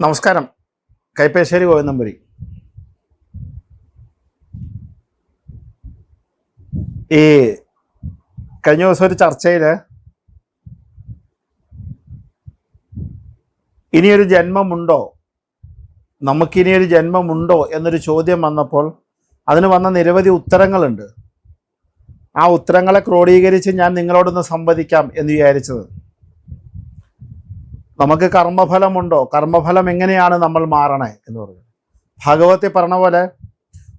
നമസ്കാരം. കൈപ്പേശ്ശേരി ഗോവിന്ദമ്പുരി. ഈ കഴിഞ്ഞ ദിവസം ഒരു ചർച്ചയിൽ ഇനിയൊരു ജന്മമുണ്ടോ? നമുക്കിനിയൊരു ജന്മമുണ്ടോ എന്നൊരു ചോദ്യം വന്നപ്പോൾ അതിന് വന്ന നിരവധി ഉത്തരങ്ങളുണ്ട്. ആ ഉത്തരങ്ങളെ ക്രോഡീകരിച്ച് ഞാൻ നിങ്ങളോടൊന്ന് സംവദിക്കാം എന്ന് വിചാരിച്ചത്. നമുക്ക് കർമ്മഫലമുണ്ടോ? കർമ്മഫലം എങ്ങനെയാണ് നമ്മൾ മാറണേ എന്ന് പറഞ്ഞു. ഭഗവതി പറഞ്ഞ പോലെ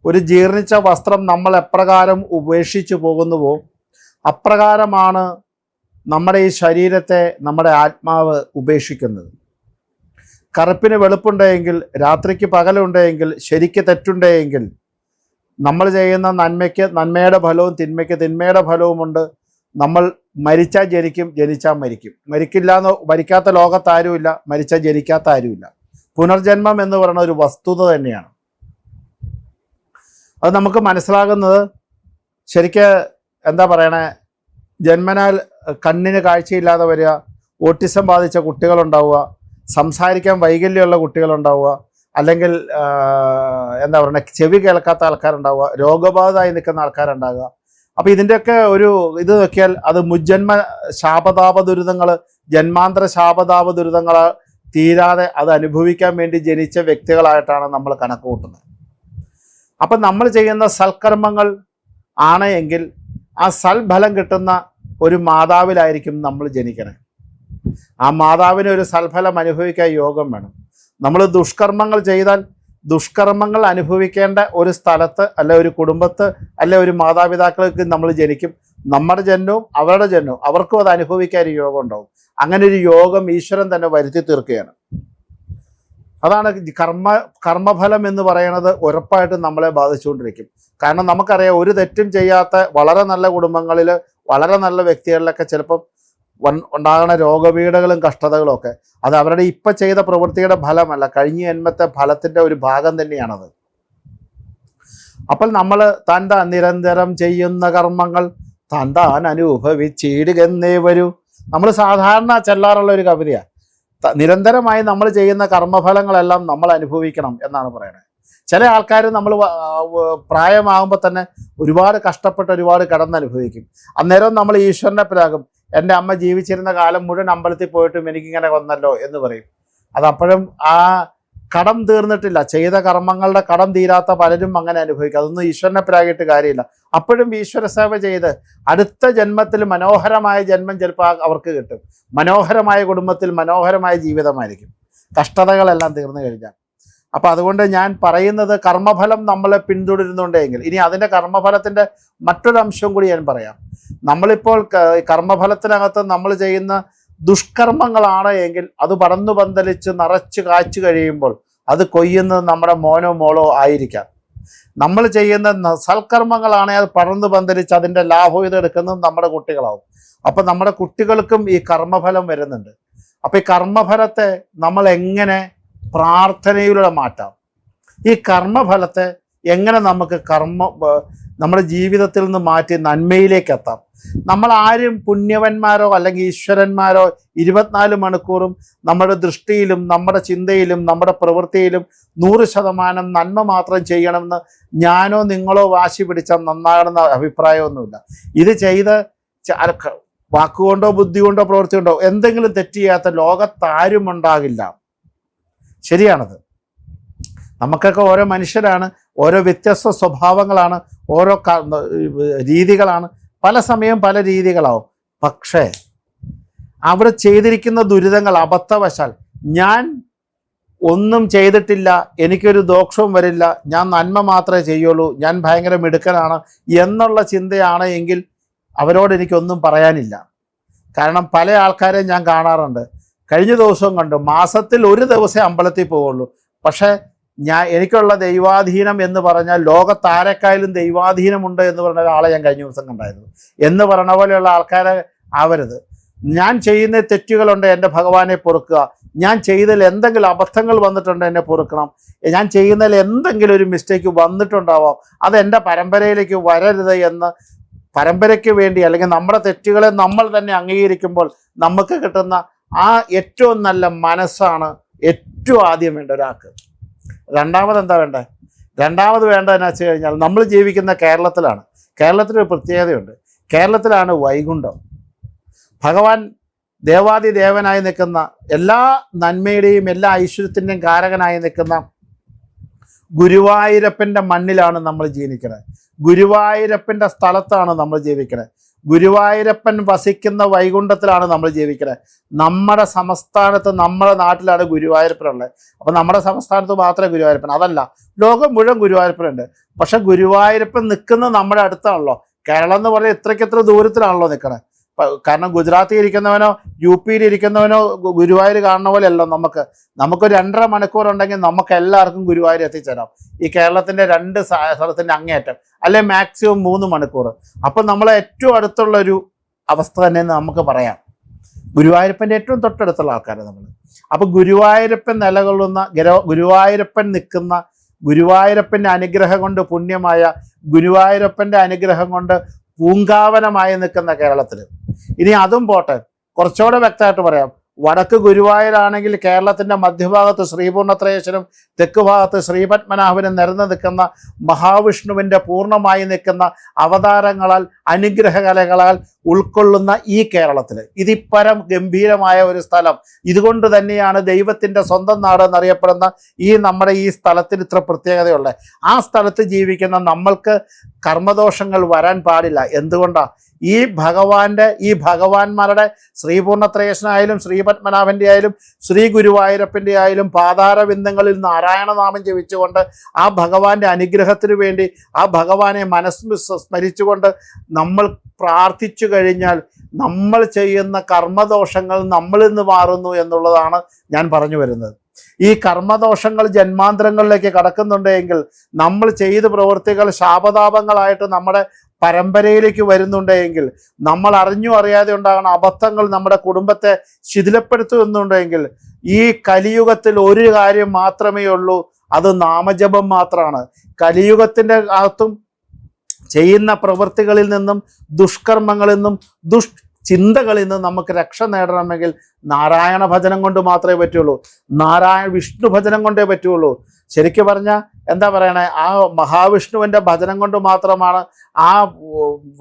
ഒരു ജീർണിച്ച വസ്ത്രം നമ്മൾ എപ്രകാരം ഉപേക്ഷിച്ചു പോകുന്നുവോ അപ്രകാരമാണ് നമ്മുടെ ഈ ശരീരത്തെ നമ്മുടെ ആത്മാവ് ഉപേക്ഷിക്കുന്നത്. കറുപ്പിന് വെളുപ്പുണ്ടെങ്കിൽ രാത്രിക്ക് പകലുണ്ടെങ്കിൽ ശരിക്ക് തെറ്റുണ്ടെങ്കിൽ നമ്മൾ ചെയ്യുന്ന നന്മയ്ക്ക് നന്മയുടെ ഫലവും തിന്മയ്ക്ക് തിന്മയുടെ ഫലവുമുണ്ട്. നമ്മൾ മരിച്ചാൽ ജനിക്കും ജനിച്ചാൽ മരിക്കും. മരിക്കില്ല എന്ന് മരിക്കാത്ത ലോകത്താരുമില്ല മരിച്ചാൽ ജനിക്കാത്ത ആരുമില്ല. പുനർജന്മം എന്ന് പറയുന്ന ഒരു വസ്തുത തന്നെയാണ്. അത് നമുക്ക് മനസ്സിലാകുന്നത് ശരിക്ക് എന്താ പറയണേ? ജന്മനാൽ കണ്ണിന് കാഴ്ചയില്ലാതെ വരിക ഓട്ടിസം ബാധിച്ച കുട്ടികളുണ്ടാവുക സംസാരിക്കാൻ വൈകല്യമുള്ള കുട്ടികളുണ്ടാവുക അല്ലെങ്കിൽ എന്താ പറയുക ചെവി കേൾക്കാത്ത ആൾക്കാരുണ്ടാവുക രോഗബാധയായി നിൽക്കുന്ന ആൾക്കാരുണ്ടാവുക അപ്പൊ ഇതിന്റെയൊക്കെ ഒരു ഇത് നോക്കിയാൽ അത് മുജ്ജന്മ ശാപതാപ ദുരിതങ്ങൾ ജന്മാന്തര ശാപതാപ ദുരിതങ്ങൾ തീരാതെ അത് അനുഭവിക്കാൻ വേണ്ടി ജനിച്ച വ്യക്തികളായിട്ടാണ് നമ്മൾ കണക്ക് കൂട്ടുന്നത്. അപ്പം നമ്മൾ ചെയ്യുന്ന സൽക്കർമ്മങ്ങൾ ആണ് എങ്കിൽ ആ സൽഫലം കിട്ടുന്ന ഒരു മാതാവിലായിരിക്കും നമ്മൾ ജനിക്കണേ. ആ മാതാവിന് ഒരു സൽഫലം അനുഭവിക്കാൻ യോഗം വേണം. നമ്മൾ ദുഷ്കർമ്മങ്ങൾ ചെയ്താൽ ദുഷ്കർമ്മങ്ങൾ അനുഭവിക്കേണ്ട ഒരു സ്ഥലത്ത് അല്ലെ ഒരു കുടുംബത്ത് അല്ലെ ഒരു മാതാപിതാക്കൾക്ക് നമ്മൾ ജനിക്കും. നമ്മുടെ ജന്മവും അവരുടെ ജന്മവും അവർക്കും അത് അനുഭവിക്കാൻ ഒരു യോഗം ഉണ്ടാവും. അങ്ങനെ ഒരു യോഗം ഈശ്വരൻ തന്നെ വരുത്തി തീർക്കുകയാണ്. അതാണ് കർമ്മ കർമ്മഫലം എന്ന് പറയുന്നത് ഉറപ്പായിട്ടും നമ്മളെ ബാധിച്ചുകൊണ്ടിരിക്കും. കാരണം നമുക്കറിയാം ഒരു തെറ്റും ചെയ്യാത്ത വളരെ നല്ല കുടുംബങ്ങളിൽ വളരെ നല്ല വ്യക്തികളിലൊക്കെ ചിലപ്പം ഉണ്ടാകുന്ന രോഗപീഠകളും കഷ്ടതകളും ഒക്കെ അത് അവരുടെ ഇപ്പം ചെയ്ത പ്രവൃത്തിയുടെ ഫലമല്ല. കഴിഞ്ഞ ജന്മത്തെ ഫലത്തിന്റെ ഒരു ഭാഗം തന്നെയാണത്. അപ്പോൾ നമ്മൾ താൻ താൻ നിരന്തരം ചെയ്യുന്ന കർമ്മങ്ങൾ താൻ താൻ അനുഭവിച്ചിടുകെന്നേ വരൂ. നമ്മൾ സാധാരണ ചെല്ലാറുള്ള ഒരു കവിതയാണ് നിരന്തരമായി നമ്മൾ ചെയ്യുന്ന കർമ്മഫലങ്ങളെല്ലാം നമ്മൾ അനുഭവിക്കണം എന്നാണ് പറയുന്നത് ചില ആൾക്കാർ നമ്മൾ പ്രായമാകുമ്പോൾ തന്നെ ഒരുപാട് കഷ്ടപ്പെട്ട് ഒരുപാട് കടന്നനുഭവിക്കും അന്നേരം നമ്മൾ ഈശ്വരനെ പിരാകും എന്റെ അമ്മ ജീവിച്ചിരുന്ന കാലം മുഴുവൻ അമ്പലത്തിൽ പോയിട്ടും എനിക്കിങ്ങനെ വന്നല്ലോ എന്ന് പറയും. അതപ്പോഴും ആ കടം തീർന്നിട്ടില്ല. ചെയ്ത കർമ്മങ്ങളുടെ കടം തീരാത്ത പലരും അങ്ങനെ അനുഭവിക്കും. അതൊന്നും ഈശ്വരനെ പ്രായിട്ട് കാര്യമില്ല. അപ്പോഴും ഈശ്വര സേവ ചെയ്ത് അടുത്ത ജന്മത്തിൽ മനോഹരമായ ജന്മം ചിലപ്പോൾ അവർക്ക് കിട്ടും. മനോഹരമായ കുടുംബത്തിൽ മനോഹരമായ ജീവിതമായിരിക്കും. കഷ്ടതകളെല്ലാം തീർന്നു കഴിഞ്ഞാൽ. അപ്പോൾ അതുകൊണ്ട് ഞാൻ പറയുന്നത് കർമ്മഫലം നമ്മളെ പിന്തുടരുന്നുണ്ടെങ്കിൽ ഇനി അതിന്റെ കർമ്മഫലത്തിന്റെ മറ്റൊരു അംശം കൂടി ഞാൻ പറയാം. നമ്മളിപ്പോൾ കർമ്മഫലത്തിനകത്ത് നമ്മൾ ചെയ്യുന്ന ദുഷ്കർമ്മങ്ങളാണ് എങ്കിൽ അത് പടന്നു പന്തലിച്ച് നിറച്ച് കാച്ചു കഴിയുമ്പോൾ അത് കൊയ്യുന്നത് നമ്മുടെ മോനോ മോളോ ആയിരിക്കാം. നമ്മൾ ചെയ്യുന്ന സൽക്കർമ്മങ്ങളാണെങ്കിൽ അത് പടർന്നു പന്തലിച്ച് അതിന്റെ ലാഭവിധം എടുക്കുന്നത് നമ്മുടെ കുട്ടികളാവും. അപ്പം നമ്മുടെ കുട്ടികൾക്കും ഈ കർമ്മഫലം വരുന്നുണ്ട്. അപ്പം ഈ കർമ്മഫലത്തെ നമ്മൾ എങ്ങനെ പ്രാർത്ഥനയിലൂടെ മാറ്റാം? ഈ കർമ്മഫലത്തെ എങ്ങനെ നമുക്ക് കർമ്മ നമ്മുടെ ജീവിതത്തിൽ നിന്ന് മാറ്റി നന്മയിലേക്ക് എത്താം. നമ്മൾ ആരും പുണ്യവന്മാരോ അല്ലെങ്കിൽ ഈശ്വരന്മാരോ ഇരുപത്തിനാല് മണിക്കൂറും നമ്മുടെ ദൃഷ്ടിയിലും നമ്മുടെ ചിന്തയിലും നമ്മുടെ പ്രവൃത്തിയിലും നൂറ് ശതമാനം നന്മ മാത്രം ചെയ്യണമെന്ന് ഞാനോ നിങ്ങളോ വാശി പിടിച്ചാൽ നന്നാകണമെന്ന അഭിപ്രായമൊന്നുമില്ല. ഇത് ചെയ്ത് വാക്കുകൊണ്ടോ ബുദ്ധി കൊണ്ടോ പ്രവൃത്തി കൊണ്ടോ എന്തെങ്കിലും തെറ്റ് ചെയ്യാത്ത ലോകത്താരും ഉണ്ടാകില്ല ശരിയാണത്. നമുക്കൊക്കെ ഓരോ മനുഷ്യരാണ് ഓരോ വ്യത്യസ്ത സ്വഭാവങ്ങളാണ് ഓരോ രീതികളാണ്. പല സമയം പല രീതികളാവും. പക്ഷേ അവിടെ ചെയ്തിരിക്കുന്ന ദുരിതങ്ങൾ അബദ്ധവശാൽ ഞാൻ ഒന്നും ചെയ്തിട്ടില്ല എനിക്കൊരു ദോഷവും വരില്ല ഞാൻ നന്മ മാത്രമേ ചെയ്യുള്ളൂ ഞാൻ ഭയങ്കര മിടുക്കനാണ് എന്നുള്ള ചിന്തയാണ് എങ്കിൽ അവരോട് എനിക്കൊന്നും പറയാനില്ല. കാരണം പല ആൾക്കാരെ ഞാൻ കാണാറുണ്ട്. കഴിഞ്ഞ ദിവസവും കണ്ടു മാസത്തിൽ ഒരു ദിവസമേ അമ്പലത്തിൽ പോവുള്ളൂ. പക്ഷേ ഞാൻ എനിക്കുള്ള ദൈവാധീനം എന്ന് പറഞ്ഞാൽ ലോകത്താരക്കായാലും ദൈവാധീനമുണ്ട് എന്ന് പറഞ്ഞ ഒരാളെ ഞാൻ കഴിഞ്ഞ ദിവസം കണ്ടായിരുന്നു. എന്ന് പറഞ്ഞ പോലെയുള്ള ആൾക്കാരെ ആവരുത്. ഞാൻ ചെയ്യുന്ന തെറ്റുകളുണ്ട് എന്റെ ഭഗവാനെ പൊറുക്കുക. ഞാൻ ചെയ്തതിൽ എന്തെങ്കിലും അബദ്ധങ്ങൾ വന്നിട്ടുണ്ട് എന്നെ പൊറുക്കണം. ഞാൻ ചെയ്യുന്നതിൽ എന്തെങ്കിലും ഒരു മിസ്റ്റേക്ക് വന്നിട്ടുണ്ടാവാം. അത് എന്റെ പരമ്പരയിലേക്ക് വരരുത് എന്ന് പരമ്പരയ്ക്ക് വേണ്ടി അല്ലെങ്കിൽ നമ്മുടെ തെറ്റുകളെ നമ്മൾ തന്നെ അംഗീകരിക്കുമ്പോൾ നമുക്ക് കിട്ടുന്ന ആ ഏറ്റവും നല്ല മനസ്സാണ് ഏറ്റവും ആദ്യം വേണ്ട ഒരാൾക്ക്. രണ്ടാമത് എന്താ വേണ്ടേ? രണ്ടാമത് വേണ്ടതെന്ന് വെച്ച് കഴിഞ്ഞാൽ നമ്മൾ ജീവിക്കുന്ന കേരളത്തിലാണ്. കേരളത്തിലൊരു പ്രത്യേകതയുണ്ട്. കേരളത്തിലാണ് വൈകുണ്ഠം. ഭഗവാൻ ദേവാദി ദേവനായി നിൽക്കുന്ന എല്ലാ നന്മയുടെയും എല്ലാ ഐശ്വര്യത്തിന്റെയും കാരകനായി നിൽക്കുന്ന ഗുരുവായൂരപ്പന്റെ മണ്ണിലാണ് നമ്മൾ ജീവിക്കുന്നത് ഗുരുവായൂരപ്പന്റെ സ്ഥലത്താണ് നമ്മൾ ജീവിക്കുന്നത് ഗുരുവായൂരപ്പൻ വസിക്കുന്ന വൈകുണ്ഠത്തിലാണ് നമ്മൾ ജീവിക്കുന്നത് നമ്മുടെ സംസ്ഥാനത്ത് നമ്മുടെ നാട്ടിലാണ് ഗുരുവായൂരപ്പനുള്ളത്. അപ്പം നമ്മുടെ സംസ്ഥാനത്ത് മാത്രമേ ഗുരുവായൂരപ്പൻ. അതല്ല ലോകം മുഴുവൻ ഗുരുവായൂരപ്പനുണ്ട്. പക്ഷെ ഗുരുവായൂരപ്പൻ നിൽക്കുന്നത് നമ്മുടെ അടുത്താണല്ലോ. കേരളം എന്ന് പറഞ്ഞാൽ ഇത്രയ്ക്ക് എത്ര ദൂരത്തിലാണല്ലോ നിൽക്കണത് കാരണം ഗുജറാത്തിൽ ഇരിക്കുന്നവനോ യു പിയിൽ ഇരിക്കുന്നവനോ ഗുരുവായൂർ കാണുന്ന പോലെ അല്ല നമുക്ക്. നമുക്ക് രണ്ടര മണിക്കൂർ ഉണ്ടെങ്കിൽ നമുക്ക് എല്ലാവർക്കും ഗുരുവായൂർ എത്തിച്ചേരാം. ഈ കേരളത്തിന്റെ രണ്ട് സ്ഥലത്തിന്റെ അങ്ങേയറ്റം. അല്ലെ മാക്സിമം മൂന്ന് മണിക്കൂർ. അപ്പം നമ്മളെ ഏറ്റവും അടുത്തുള്ള ഒരു അവസ്ഥ തന്നെ നമുക്ക് പറയാം. ഗുരുവായൂരപ്പന്റെ ഏറ്റവും തൊട്ടടുത്തുള്ള ആൾക്കാരാണ് നമ്മൾ അപ്പം ഗുരുവായൂരപ്പൻ നിലകൊള്ളുന്ന ഗര- ഗുരുവായൂരപ്പൻ നിൽക്കുന്ന ഗുരുവായൂരപ്പന്റെ അനുഗ്രഹം കൊണ്ട് പുണ്യമായ ഗുരുവായൂരപ്പന്റെ അനുഗ്രഹം കൊണ്ട് പൂങ്കാവനമായി നിൽക്കുന്ന കേരളത്തിൽ ഇനി അതും പോട്ടെ. കുറച്ചുകൂടെ വ്യക്തമായിട്ട് പറയാം. വടക്ക് ഗുരുവായൂരാണെങ്കിൽ കേരളത്തിന്റെ മധ്യഭാഗത്ത് ശ്രീപൂർണത്രയേശ്വരം തെക്ക് ഭാഗത്ത് ശ്രീപത്മനാഭനും നിരന്ന് നിൽക്കുന്ന മഹാവിഷ്ണുവിന്റെ പൂർണമായി നിൽക്കുന്ന അവതാരങ്ങളാൽ അനുഗ്രഹകലകളാൽ ഉൾക്കൊള്ളുന്ന ഈ കേരളത്തിൽ ഇതിപ്പരം ഗംഭീരമായ ഒരു സ്ഥലം. ഇതുകൊണ്ട് തന്നെയാണ് ദൈവത്തിന്റെ സ്വന്തം നാട് എന്നറിയപ്പെടുന്ന ഈ നമ്മുടെ ഈ സ്ഥലത്തിന് ഇത്ര പ്രത്യേകതയുള്ളത്. ആ സ്ഥലത്ത് ജീവിക്കുന്ന നമ്മൾക്ക് കർമ്മദോഷങ്ങൾ വരാൻ പാടില്ല. എന്തുകൊണ്ടാണ് ഈ ഭഗവാന്റെ ഈ ഭഗവാന്മാരുടെ ശ്രീപൂർണത്രേശനായാലും ശ്രീപത്മനാഭന്റെ ആയാലും ശ്രീ ഗുരുവായൂരപ്പന്റെ ആയാലും പാതാരബിന്ദങ്ങളിൽ നാരായണനാമം ജപിച്ചുകൊണ്ട് ആ ഭഗവാന്റെ അനുഗ്രഹത്തിന് വേണ്ടി ആ ഭഗവാനെ മനസ്സ് സ്മരിച്ചുകൊണ്ട് നമ്മൾ പ്രാർത്ഥിച്ചു കഴിഞ്ഞാൽ നമ്മൾ ചെയ്യുന്ന കർമ്മദോഷങ്ങൾ നമ്മളിൽ നിന്ന് മാറുന്നു എന്നുള്ളതാണ് ഞാൻ പറഞ്ഞു വരുന്നത്. ഈ കർമ്മദോഷങ്ങൾ ജന്മാന്തരങ്ങളിലേക്ക് കടക്കുന്നുണ്ടെങ്കിൽ നമ്മൾ ചെയ്ത പ്രവൃത്തികൾ ശാപതാപങ്ങളായിട്ട് നമ്മുടെ പരമ്പരയിലേക്ക് വരുന്നുണ്ടെങ്കിൽ നമ്മൾ അറിഞ്ഞു അറിയാതെ ഉണ്ടാകുന്ന അബദ്ധങ്ങൾ നമ്മുടെ കുടുംബത്തെ ശിഥിലപ്പെടുത്തുന്നുണ്ടെങ്കിൽ ഈ കലിയുഗത്തിൽ ഒരു കാര്യം മാത്രമേ ഉള്ളൂ അത് നാമജപം മാത്രമാണ്. കലിയുഗത്തിന്റെ അകത്തും ചെയ്യുന്ന പ്രവൃത്തികളിൽ നിന്നും ദുഷ്കർമ്മങ്ങളിൽ നിന്നും ദുഷ് ചിന്തകളിൽ നിന്ന് നമുക്ക് രക്ഷ നേടണമെങ്കിൽ നാരായണ ഭജനം കൊണ്ട് മാത്രമേ പറ്റുള്ളൂ. നാരായണ വിഷ്ണു ഭജനം കൊണ്ടേ പറ്റുള്ളൂ. ശരിക്കും പറഞ്ഞാൽ എന്താ പറയണേ? ആ മഹാവിഷ്ണുവിന്റെ ഭജനം കൊണ്ട് മാത്രമാണ് ആ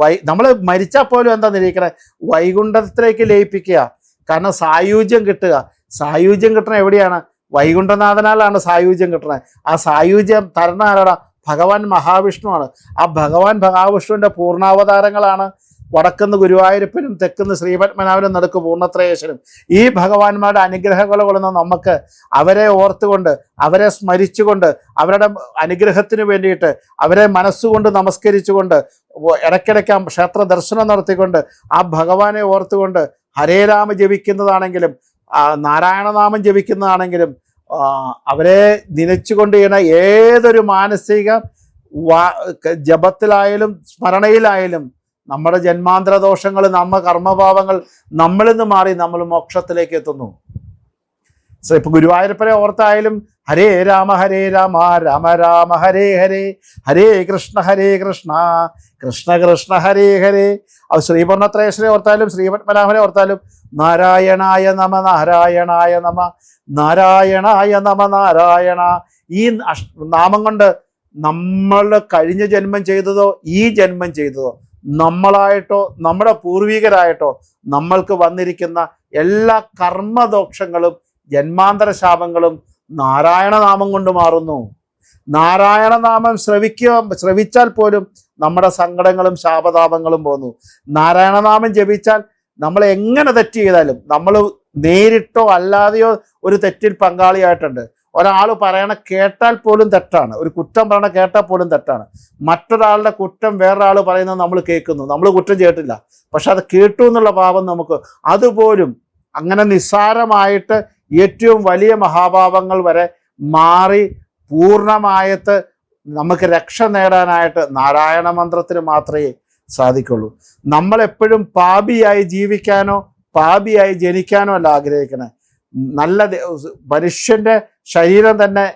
വൈ നമ്മൾ മരിച്ചാൽ പോലും എന്താ നിരീക്കണേ വൈകുണ്ഠത്തിലേക്ക് ലയിപ്പിക്കുക. കാരണം സായുജ്യം കിട്ടുക. സായുജ്യം കിട്ടണ എവിടെയാണ്? വൈകുണ്ഠനാഥനാലാണ് സായുജ്യം കിട്ടണത്. ആ സായുജ്യം തരണ ആരാടാ? ഭഗവാൻ മഹാവിഷ്ണുവാണ് ആ ഭഗവാൻ മഹാവിഷ്ണുവിന്റെ പൂർണാവതാരങ്ങളാണ് വടക്കുന്ന് ഗുരുവായൂരപ്പനും തെക്കുന്ന് ശ്രീപത്മനാഭനും നടുക്ക് പൂർണത്രയേശനും ഈ ഭഗവാന്മാരുടെ അനുഗ്രഹങ്ങൾ കൊള്ളുന്ന നമുക്ക് അവരെ ഓർത്തുകൊണ്ട് അവരെ സ്മരിച്ചുകൊണ്ട് അവരുടെ അനുഗ്രഹത്തിന് വേണ്ടിയിട്ട് അവരെ മനസ്സുകൊണ്ട് നമസ്കരിച്ചുകൊണ്ട് ഇടയ്ക്കിടയ്ക്ക് ക്ഷേത്ര ദർശനം നടത്തിക്കൊണ്ട് ആ ഭഗവാനെ ഓർത്തുകൊണ്ട് ഹരേ രാമ ജപിക്കുന്നതാണെങ്കിലും നാരായണനാമം ജപിക്കുന്നതാണെങ്കിലും അവരെ നനച്ചുകൊണ്ട് ചെയ്യുന്ന ഏതൊരു മാനസിക ജപത്തിലായാലും സ്മരണയിലായാലും നമ്മുടെ ജന്മാന്തര ദോഷങ്ങൾ നമ്മ കർമ്മഭാവങ്ങൾ നമ്മളിൽ നിന്ന് മാറി നമ്മൾ മോക്ഷത്തിലേക്ക് എത്തുന്നു. സോ ഇപ്പൊ ഗുരുവായൂരപ്പനെ ഓർത്തായാലും ഹരേ രാമ ഹരേ രാമ രാമ രാമ ഹരേ ഹരേ ഹരേ കൃഷ്ണ ഹരേ കൃഷ്ണ കൃഷ്ണ കൃഷ്ണ ഹരേ ഹരേ. അത് ശ്രീപർണത്രേശ്വരെ ഓർത്താലും ശ്രീപത്മനാഭനെ ഓർത്താലും നാരായണായ നമ നാരായണായ നമ നാരായണായ നമ നാരായണ. ഈ നാമം കൊണ്ട് നമ്മൾ കഴിഞ്ഞ ജന്മം ചെയ്തതോ ഈ ജന്മം ചെയ്തതോ നമ്മളായിട്ടോ നമ്മുടെ പൂർവികരായിട്ടോ നമ്മൾക്ക് വന്നിരിക്കുന്ന എല്ലാ കർമ്മദോഷങ്ങളും ജന്മാന്തര ശാപങ്ങളും നാരായണനാമം കൊണ്ട് മാറുന്നു. നാരായണനാമം ശ്രവിക്കുക ശ്രവിച്ചാൽ പോലും നമ്മുടെ സങ്കടങ്ങളും ശാപതാപങ്ങളും പോന്നു. നാരായണനാമം ജപിച്ചാൽ നമ്മൾ എങ്ങനെ തെറ്റ് ചെയ്താലും നമ്മൾ നേരിട്ടോ അല്ലാതെയോ ഒരു തെറ്റിൽ പങ്കാളിയായിട്ടുണ്ട്. ഒരാൾ പറയണ കേട്ടാൽ പോലും തെറ്റാണ്. ഒരു കുറ്റം പറയണ കേട്ടാൽ പോലും തെറ്റാണ്. മറ്റൊരാളുടെ കുറ്റം വേറൊരാൾ പറയുന്നത് നമ്മൾ കേൾക്കുന്നു. നമ്മൾ കുറ്റം ചെയ്തിട്ടില്ല. പക്ഷെ അത് കേട്ടു എന്നുള്ള പാപം നമുക്ക് അതുപോലും അങ്ങനെ നിസ്സാരമായിട്ട് ഏറ്റവും വലിയ മഹാഭാവങ്ങൾ വരെ മാറി പൂർണമായിട്ട് നമുക്ക് രക്ഷ നേടാനായിട്ട് നാരായണ മന്ത്രത്തിന് മാത്രമേ സാധിക്കുള്ളൂ. നമ്മളെപ്പോഴും പാപിയായി ജീവിക്കാനോ പാപിയായി ജനിക്കാനോ അല്ല ആഗ്രഹിക്കണേ. നല്ല മനുഷ്യന്റെ ശരീരം തന്നെ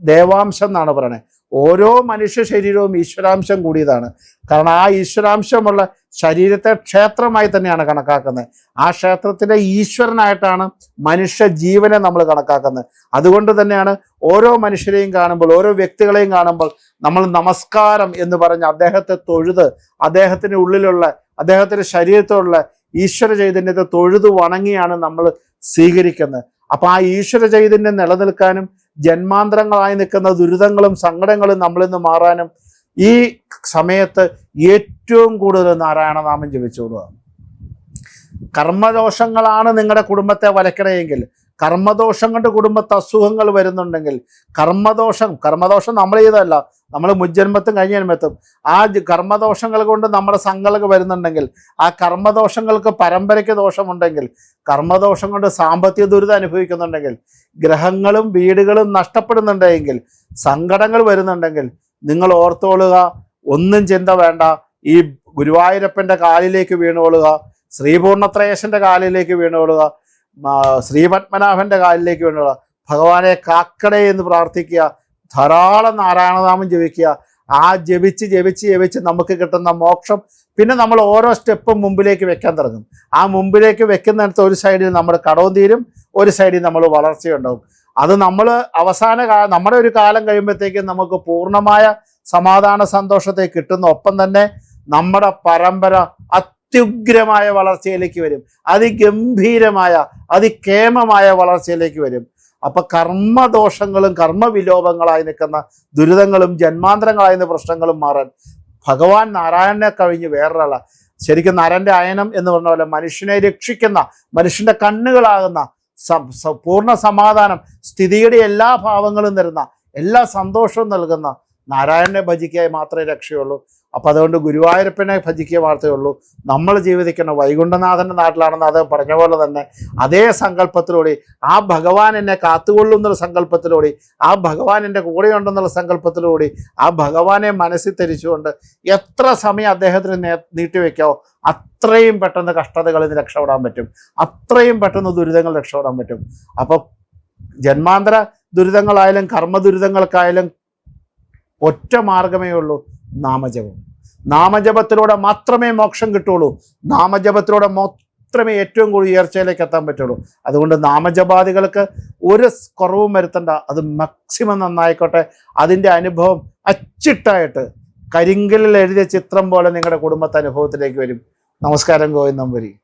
ദേവാംശം എന്നാണ് പറയുന്നത് ഓരോ മനുഷ്യ ശരീരവും ഈശ്വരാംശം കൂടിയതാണ്. കാരണം ആ ഈശ്വരാംശമുള്ള ശരീരത്തെ ക്ഷേത്രമായി തന്നെയാണ് കണക്കാക്കുന്നത്. ആ ക്ഷേത്രത്തിലെ ഈശ്വരനായിട്ടാണ് മനുഷ്യ ജീവനെ നമ്മൾ കണക്കാക്കുന്നത്. അതുകൊണ്ട് തന്നെയാണ് ഓരോ മനുഷ്യരെയും കാണുമ്പോൾ ഓരോ വ്യക്തികളെയും കാണുമ്പോൾ നമ്മൾ നമസ്കാരം എന്ന് പറഞ്ഞ് അദ്ദേഹത്തെ തൊഴുത് അദ്ദേഹത്തിന്റെ ഉള്ളിലുള്ള അദ്ദേഹത്തിന്റെ ശരീരത്തിലുള്ള ഈശ്വര ചൈതന്യത്തെ തൊഴുതു വണങ്ങിയാണ് നമ്മൾ സ്വീകരിക്കുന്നത് അപ്പൊ ആ ഈശ്വര ചൈതന്യം നിലനിൽക്കാനും ജന്മാന്തരങ്ങളായി നിൽക്കുന്ന ദുരിതങ്ങളും സങ്കടങ്ങളും നമ്മളിൽ നിന്ന് മാറാനും ഈ സമയത്ത് ഏറ്റവും കൂടുതൽ നാരായണനാമം ജപിച്ചുകൊള്ളുക. കർമ്മദോഷങ്ങളാണ് നിങ്ങളുടെ കുടുംബത്തെ വലക്കണയെങ്കിൽ കർമ്മദോഷം കൊണ്ട് കുടുംബത്തെ അസുഖങ്ങൾ വരുന്നുണ്ടെങ്കിൽ കർമ്മദോഷം കർമ്മദോഷം നമ്മൾ ചെയ്തതല്ല നമ്മൾ മുജ്ജന്മത്തും കഴിഞ്ഞ ജന്മത്തും. ആ കർമ്മദോഷങ്ങൾ കൊണ്ട് നമ്മുടെ സംഘങ്ങൾക്ക് വരുന്നുണ്ടെങ്കിൽ ആ കർമ്മദോഷങ്ങൾക്ക് പരമ്പരയ്ക്ക് ദോഷമുണ്ടെങ്കിൽ കർമ്മദോഷം കൊണ്ട് സാമ്പത്തിക ദുരിതം അനുഭവിക്കുന്നുണ്ടെങ്കിൽ ഗ്രഹങ്ങളും വീടുകളും നഷ്ടപ്പെടുന്നുണ്ടെങ്കിൽ സങ്കടങ്ങൾ വരുന്നുണ്ടെങ്കിൽ നിങ്ങൾ ഓർത്തോളുക ഒന്നും ചിന്ത വേണ്ട. ഈ ഗുരുവായൂരപ്പന്റെ കാലിലേക്ക് വീണോളുക ശ്രീപൂർണത്രയേശന്റെ കാലിലേക്ക് വീണോളുക ആ, ശ്രീപത്മനാഭന്റെ കാലിലേക്ക് വേണ്ടിയുള്ള ഭഗവാനെ കാക്കടേ എന്ന് പ്രാർത്ഥിക്കുക ധാരാളം നാരായണനാമം ജപിക്കുക. ആ ജപിച്ച് ജപിച്ച് ജപിച്ച് നമുക്ക് കിട്ടുന്ന മോക്ഷം പിന്നെ നമ്മൾ ഓരോ സ്റ്റെപ്പും മുമ്പിലേക്ക് വെക്കാൻ തുടങ്ങും. ആ മുമ്പിലേക്ക് വെക്കുന്നിടത്ത് ഒരു സൈഡിൽ നമ്മൾ കടവും തീരും ഒരു സൈഡിൽ നമ്മൾ വളർച്ചയുണ്ടാവും. അത് നമ്മൾ അവസാന കാ നമ്മുടെ ഒരു കാലം കഴിയുമ്പോഴത്തേക്കും നമുക്ക് പൂർണമായ സമാധാന സന്തോഷത്തെ കിട്ടുന്ന ഒപ്പം തന്നെ നമ്മുടെ പരമ്പര അത്യുഗ്രമായ വളർച്ചയിലേക്ക് വരും. അതിഗംഭീരമായ അതികേമമായ വളർച്ചയിലേക്ക് വരും. അപ്പൊ കർമ്മദോഷങ്ങളും കർമ്മവിലോപങ്ങളായി നിൽക്കുന്ന ദുരിതങ്ങളും ജന്മാന്തരങ്ങളായി നിന്ന പ്രശ്നങ്ങളും മാറാൻ ഭഗവാൻ നാരായണനെ കഴിഞ്ഞ് വേറൊരാള. ശരിക്കും നരന്റെ അയനം എന്ന് പറഞ്ഞ പോലെ മനുഷ്യനെ രക്ഷിക്കുന്ന മനുഷ്യന്റെ കണ്ണുകളാകുന്ന പൂർണ സമാധാനം സ്ഥിതിയുടെ എല്ലാ ഭാവങ്ങളും തരുന്ന എല്ലാ സന്തോഷവും നൽകുന്ന നാരായണനെ ഭജിക്കായി മാത്രമേ രക്ഷയുള്ളൂ. അപ്പൊ അതുകൊണ്ട് ഗുരുവായൂരപ്പനെ ഭജിക്കുക മാത്രമേ ഉള്ളൂ. നമ്മൾ ജീവിക്കുന്ന വൈകുണ്ഠനാഥന്റെ നാട്ടിലാണെന്ന് അത് പറഞ്ഞ പോലെ തന്നെ അതേ സങ്കല്പത്തിലൂടെ ആ ഭഗവാൻ എന്നെ കാത്തുകൊള്ളുന്നൊരു സങ്കല്പത്തിലൂടെ ആ ഭഗവാൻ എന്റെ കൂടെയുണ്ടെന്നുള്ള സങ്കല്പത്തിലൂടെ ആ ഭഗവാനെ മനസ്സിൽ ധരിച്ചുകൊണ്ട് എത്ര സമയം അദ്ദേഹത്തിന് നീട്ടിവെക്കാവോ അത്രയും പെട്ടെന്ന് കഷ്ടതകളിൽ നിന്ന് രക്ഷപ്പെടാൻ പറ്റും. അത്രയും പെട്ടെന്ന് ദുരിതങ്ങൾ രക്ഷപ്പെടാൻ പറ്റും. അപ്പോൾ ജന്മാന്തര ദുരിതങ്ങളായാലും കർമ്മ ദുരിതങ്ങൾക്കായാലും ഒറ്റ മാർഗമേ ഉള്ളൂ. നാമജപം. നാമജപത്തിലൂടെ മാത്രമേ മോക്ഷം കിട്ടുള്ളൂ. നാമജപത്തിലൂടെ മാത്രമേ ഏറ്റവും കൂടുതൽ ഉയർച്ചയിലേക്ക് എത്താൻ പറ്റുള്ളൂ. അതുകൊണ്ട് നാമജപാദികൾക്ക് ഒരു കുറവും വരുത്തണ്ട. അത് മാക്സിമം നന്നായിക്കോട്ടെ. അതിന്റെ അനുഭവം അച്ചിട്ടായിട്ട് കരിങ്കലിൽ എഴുതിയ ചിത്രം പോലെ നിങ്ങളുടെ കുടുംബത്തെ അനുഭവത്തിലേക്ക് വരും. നമസ്കാരം ഗോവിന്ദം വരി.